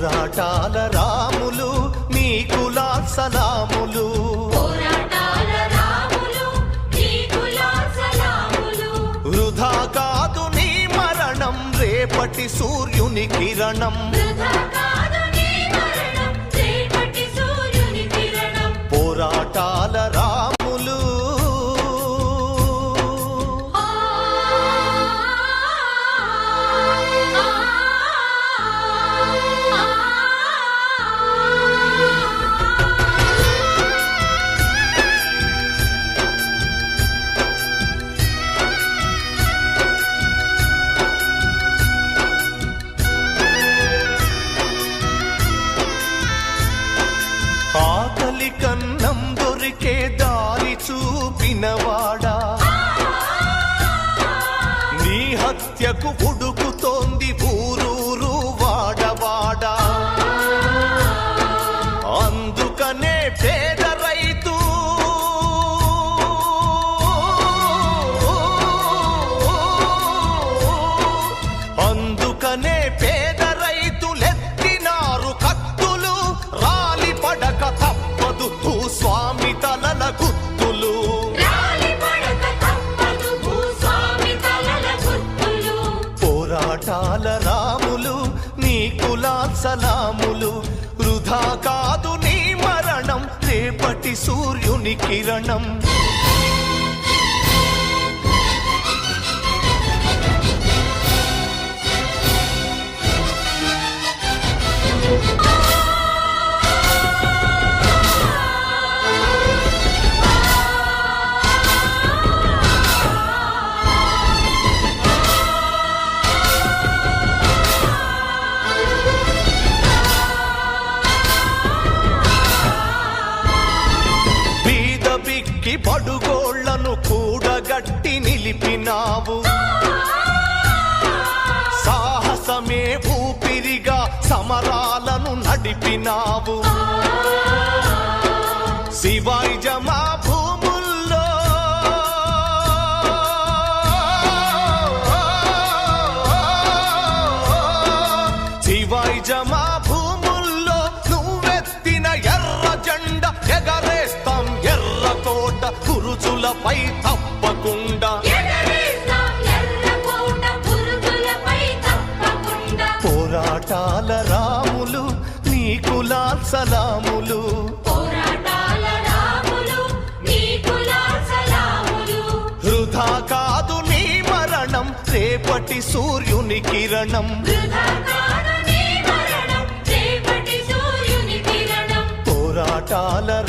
పోరాటాల రాములు నీకులా సలాములు వృధా కాదు నీ మరణం రేపటి సూర్యుని కిరణం. హత్యకు ఉడుకుతోంది ఊరూరు వాడవాడా అందుకనే పేద రైతు. అందుకనే పేద పాఠాల రాములు నీ కులా సలాములు వృధా కాదు నీ మరణం రేపటి సూర్యుని కిరణం. నిలిపినావు సాహసమే ఊపిరిగా సమరాలను నడిపినావు. శివాయి జమా భూముల్లో. శివాయి జమా పోరాటాల రాములు రాములు నీకులా సలాములు వృధా కాదు నీ మరణం రేపటి సూర్యుని కిరణం. వృధా కాదు నీ మరణం రేపటి సూర్యుని కిరణం. పోరాటాల